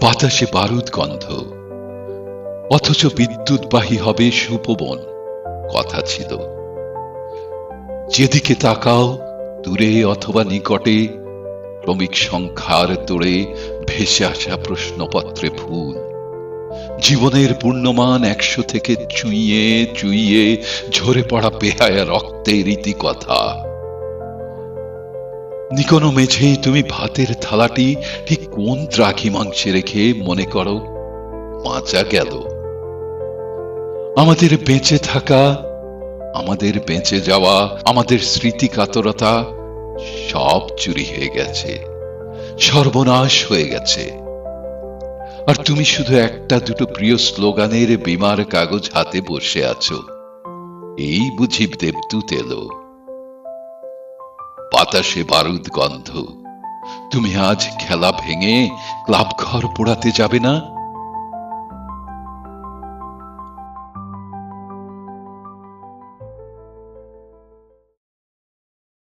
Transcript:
বাতাসে বারুদ গন্ধ। অথচ বিদ্যুৎবাহী হবে সুপবন, কথা ছিল। যেদিকে তাকাও, দূরে অথবা নিকটে, ক্রমিক সংখ্যার তোড়ে ভেসে আসা প্রশ্নপত্রে ভুল জীবনের পূর্ণমান একশো থেকে চুইয়ে চুইয়ে ঝরে পড়া বেহায়া রক্তের রীতিকথা। নিকোনো মেঝেই তুমি ভাতের থালাটি ঠিক কোন দ্রাঘি মাংসে রেখে মনে করো মাচা গেল। আমাদের বেঁচে থাকা, আমাদের বেঁচে যাওয়া, আমাদের স্মৃতি কাতরতা সব চুরি হয়ে গেছে, সর্বনাশ হয়ে গেছে। আর তুমি শুধু একটা দুটো প্রিয় স্লোগানের বিমার কাগজ হাতে বসে আছো। এই বুঝি দেবদূত এলো। বাতাসে বারুদ গন্ধ। তুমি আজ খেলা ভেঙে ক্লাব ঘর পোড়াতে যাবে না?